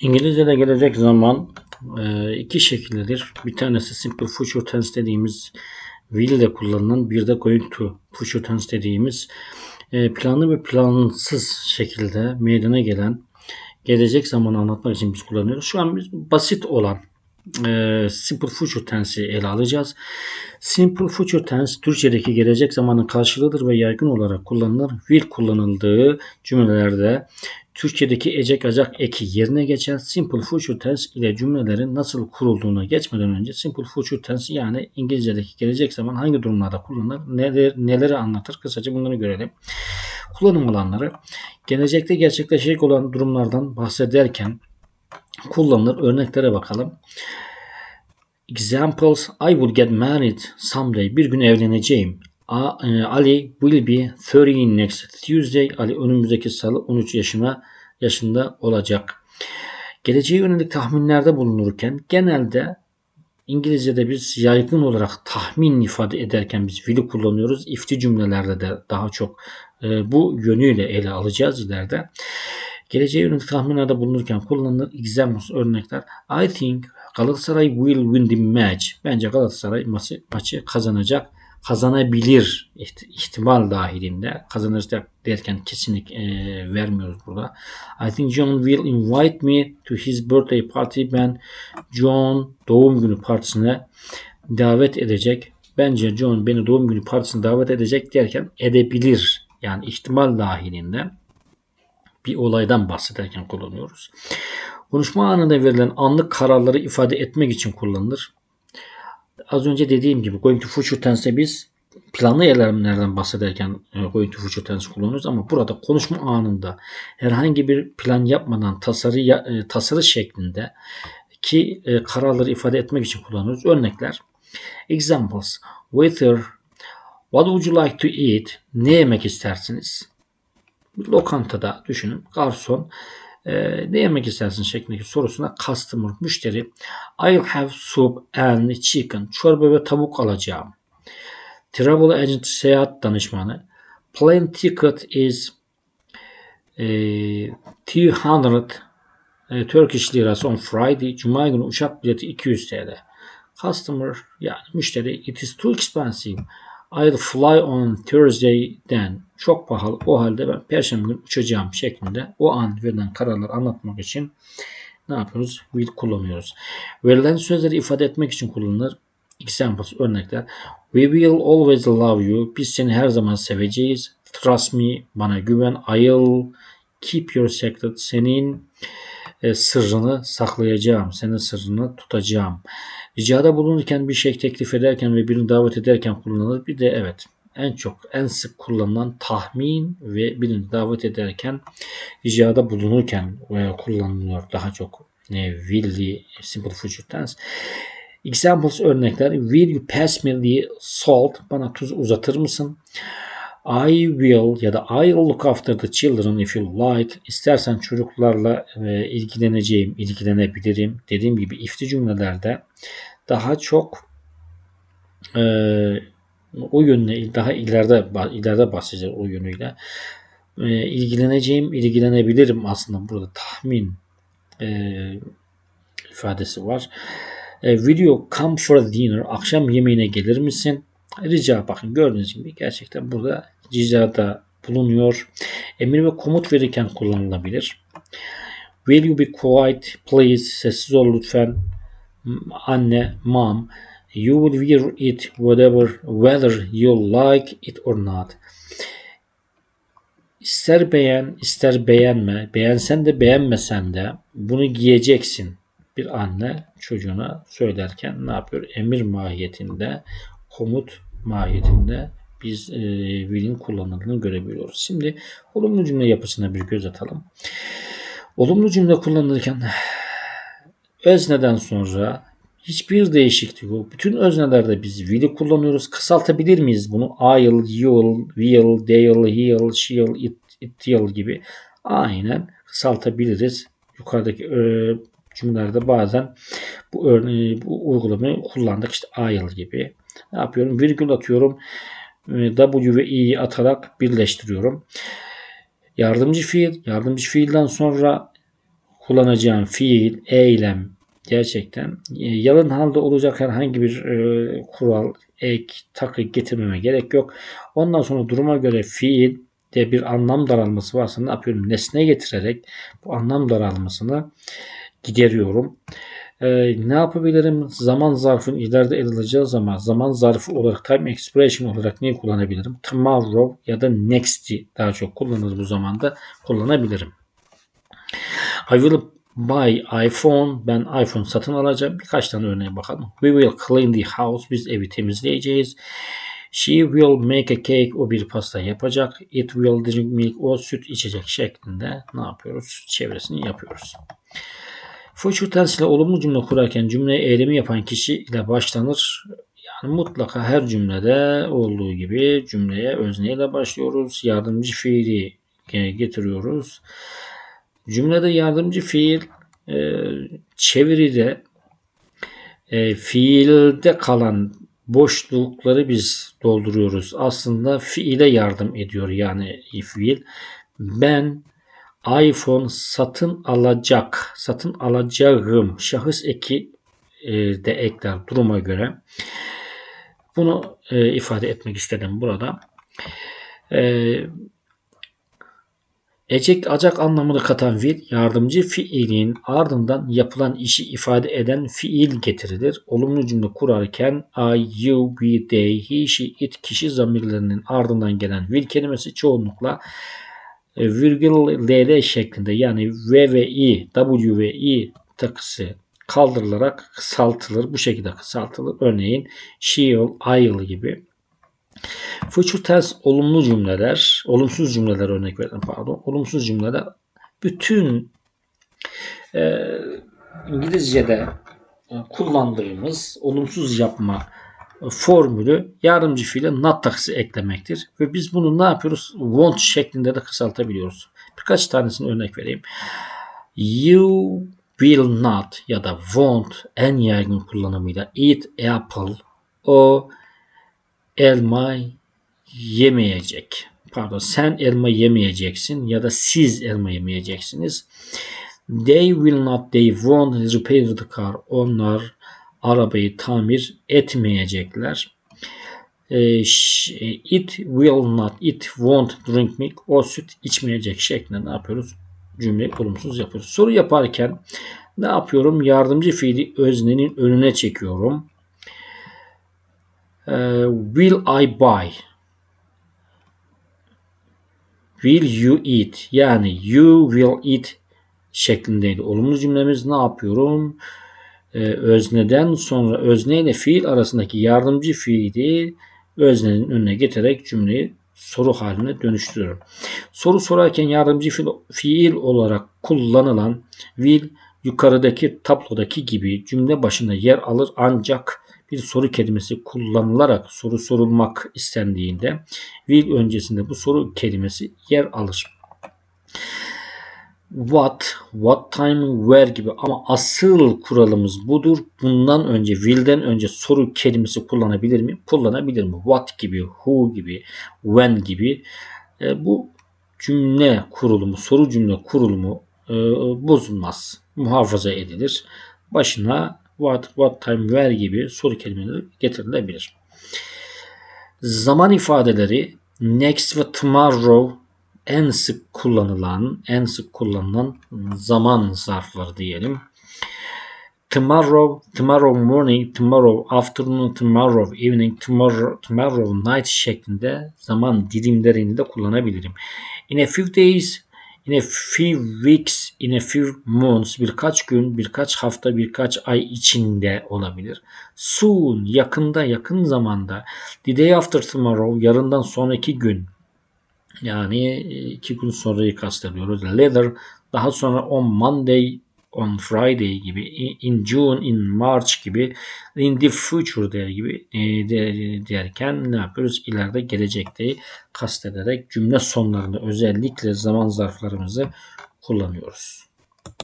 İngilizce'de gelecek zaman e, iki şekildedir. Bir tanesi simple future tense dediğimiz will ile kullanılan bir de going to future tense dediğimiz e, planlı ve plansız şekilde meydana gelen gelecek zamanı anlatmak için biz kullanıyoruz. Şu an biz basit olan e, simple future tense'i ele alacağız. Simple future tense Türkçedeki gelecek zamanın karşılığıdır ve yaygın olarak kullanılır. Will kullanıldığı cümlelerde Türkçedeki ecek acak eki yerine geçer. Simple future tense ile cümlelerin nasıl kurulduğuna geçmeden önce simple future tense yani İngilizce'deki gelecek zaman hangi durumlarda kullanılır, neler, neleri anlatır kısaca bunları görelim. Kullanım alanları gelecekte gerçekleşecek olan durumlardan bahsederken kullanılır. Örneklere bakalım. Examples I will get married someday. Bir gün evleneceğim. E, Ali will be 30 next Tuesday. Ali önümüzdeki salı 13 yaşına yaşında olacak. Geleceğe yönelik tahminlerde bulunurken genelde İngilizce'de biz yaygın olarak tahmin ifade ederken biz will'i kullanıyoruz. İfti cümlelerde de daha çok e, bu yönüyle ele alacağız ileride. Geleceğe yönelik tahminlerde bulunurken kullanılır. Examples örnekler. I think Galatasaray will win the match. Bence Galatasaray maçı, maçı kazanacak. Kazanabilir iht- ihtimal dahilinde. Kazanacak derken kesinlik e, vermiyoruz burada. I think John will invite me to his birthday party. Ben John doğum günü partisine davet edecek. Bence John beni doğum günü partisine davet edecek derken edebilir. Yani ihtimal dahilinde bir olaydan bahsederken kullanıyoruz. Konuşma anında verilen anlık kararları ifade etmek için kullanılır. Az önce dediğim gibi going to future tense'te biz planlı eylemlerden bahsederken e, going to future tense kullanıyoruz ama burada konuşma anında herhangi bir plan yapmadan tasarı e, tasarı şeklinde ki e, kararları ifade etmek için kullanıyoruz. Örnekler. Examples. Waiter, what would you like to eat? Ne yemek istersiniz? Lokantada düşünün garson e, ne yemek istersin şeklindeki sorusuna customer müşteri I'll have soup and chicken çorba ve tavuk alacağım. Travel agent seyahat danışmanı plane ticket is e, 200 e, Turkish lirası on Friday. Cuma günü uçak bileti 200 TL. Customer yani müşteri it is too expensive. I'll fly on Thursday then. Çok pahalı. O halde ben perşembe günü uçacağım şeklinde o an verilen kararları anlatmak için ne yapıyoruz? Will kullanıyoruz. Verilen sözleri ifade etmek için kullanılır. Examples örnekler. We will always love you. Biz seni her zaman seveceğiz. Trust me. Bana güven. I'll keep your secret. Senin e, sırrını saklayacağım. Senin sırrını tutacağım. Ricada bulunurken bir şey teklif ederken ve birini davet ederken kullanılır. Bir de evet en çok en sık kullanılan tahmin ve birini davet ederken ricada bulunurken kullanılıyor daha çok e, will'li simple future tense. Examples örnekler. Will you pass me the salt? Bana tuz uzatır mısın? I will ya da I'll look after the children if you like. İstersen çocuklarla e, ilgileneceğim, ilgilenebilirim. Dediğim gibi ifti cümlelerde daha çok e, o yönüne daha ileride ileride bahsedeceğiz o yönüyle. E, ilgileneceğim, ilgilenebilirim aslında burada tahmin e, ifadesi var. E, will you come for dinner? Akşam yemeğine gelir misin? Rica bakın gördüğünüz gibi gerçekten burada ricada bulunuyor. Emir ve komut verirken kullanılabilir. Will you be quiet please? Sessiz ol lütfen. Anne, mom. You will wear it whatever whether you like it or not. İster beğen, ister beğenme. Beğensen de beğenmesen de bunu giyeceksin. Bir anne çocuğuna söylerken ne yapıyor? Emir mahiyetinde, komut mahiyetinde biz e, will'in kullanıldığını görebiliyoruz. Şimdi olumlu cümle yapısına bir göz atalım. Olumlu cümle kullanılırken özneden sonra hiçbir değişiklik yok. Bütün öznelerde biz will'i kullanıyoruz. Kısaltabilir miyiz bunu? I'll, you'll, will, they'll, he'll, she'll, it, it'll gibi. Aynen kısaltabiliriz. Yukarıdaki e, cümlelerde bazen bu örneği, bu uygulamayı kullandık. İşte I'll gibi. Ne yapıyorum? Virgül atıyorum. W ve i'yi atarak birleştiriyorum. Yardımcı fiil. Yardımcı fiilden sonra kullanacağım fiil, eylem gerçekten e, yalın halde olacak herhangi bir e, kural, ek, takı getirmeme gerek yok. Ondan sonra duruma göre fiil de bir anlam daralması varsa ne yapıyorum? Nesne getirerek bu anlam daralmasını gideriyorum. Ee, ne yapabilirim? Zaman zarfın ileride ele alacağı zaman zaman zarfı olarak time expression olarak neyi kullanabilirim? Tomorrow ya da next'i daha çok kullanırız bu zamanda kullanabilirim. I will buy iPhone. Ben iPhone satın alacağım. Birkaç tane örneğe bakalım. We will clean the house. Biz evi temizleyeceğiz. She will make a cake. O bir pasta yapacak. It will drink milk. O süt içecek şeklinde ne yapıyoruz? Çevresini yapıyoruz. Future tense ile olumlu cümle kurarken cümleye eylemi yapan kişi ile başlanır. Yani mutlaka her cümlede olduğu gibi cümleye özneyle başlıyoruz. Yardımcı fiili getiriyoruz. Cümlede yardımcı fiil e, çeviride e, fiilde kalan boşlukları biz dolduruyoruz. Aslında fiile yardım ediyor yani fiil. Ben iPhone satın alacak, satın alacağım şahıs eki e, de ekler duruma göre. Bunu e, ifade etmek istedim burada. E, ecek acak anlamını katan fiil yardımcı fiilin ardından yapılan işi ifade eden fiil getirilir. Olumlu cümle kurarken I, you, we, they, he, she, it kişi zamirlerinin ardından gelen will kelimesi çoğunlukla virgül ll şeklinde yani v ve i, w ve i takısı kaldırılarak kısaltılır. Bu şekilde kısaltılır. Örneğin she'll, I'll gibi. Future tense olumlu cümleler, olumsuz cümleler örnek verdim pardon. Olumsuz cümleler bütün e, İngilizce'de e, kullandığımız olumsuz yapma formülü yardımcı fiile not takısı eklemektir. Ve biz bunu ne yapıyoruz? Want şeklinde de kısaltabiliyoruz. Birkaç tanesini örnek vereyim. You will not ya da won't en yaygın kullanımıyla eat apple o elma yemeyecek. Pardon sen elma yemeyeceksin ya da siz elma yemeyeceksiniz. They will not, they won't repair the car. Onlar arabayı tamir etmeyecekler. E, it will not, it won't drink milk. O süt içmeyecek şeklinde ne yapıyoruz? Cümleyi olumsuz yapıyoruz. Soru yaparken ne yapıyorum? Yardımcı fiili öznenin önüne çekiyorum. E, will I buy? Will you eat? Yani you will eat şeklindeydi. Olumlu cümlemiz ne yapıyorum? E, özneden sonra özne ile fiil arasındaki yardımcı fiili öznenin önüne getirerek cümleyi soru haline dönüştürüyorum. Soru sorarken yardımcı fiil, olarak kullanılan will yukarıdaki tablodaki gibi cümle başında yer alır ancak bir soru kelimesi kullanılarak soru sorulmak istendiğinde will öncesinde bu soru kelimesi yer alır what, what time, where gibi ama asıl kuralımız budur. Bundan önce, will'den önce soru kelimesi kullanabilir mi? Kullanabilir mi? What gibi, who gibi, when gibi. E, bu cümle kurulumu, soru cümle kurulumu e, bozulmaz. Muhafaza edilir. Başına what, what time, where gibi soru kelimeleri getirilebilir. Zaman ifadeleri next ve tomorrow en sık kullanılan, en sık kullanılan zaman zarfları diyelim. Tomorrow, tomorrow morning, tomorrow afternoon, tomorrow evening, tomorrow, tomorrow night şeklinde zaman dilimlerini de kullanabilirim. In a few days, in a few weeks, in a few months, birkaç gün, birkaç hafta, birkaç ay içinde olabilir. Soon, yakında, yakın zamanda. The day after tomorrow, yarından sonraki gün. Yani iki gün sonrayı kastediyoruz. Later daha sonra on Monday, on Friday gibi, in June, in March gibi, in the future der gibi e, derken ne yapıyoruz? İleride gelecekte kastederek cümle sonlarında özellikle zaman zarflarımızı kullanıyoruz.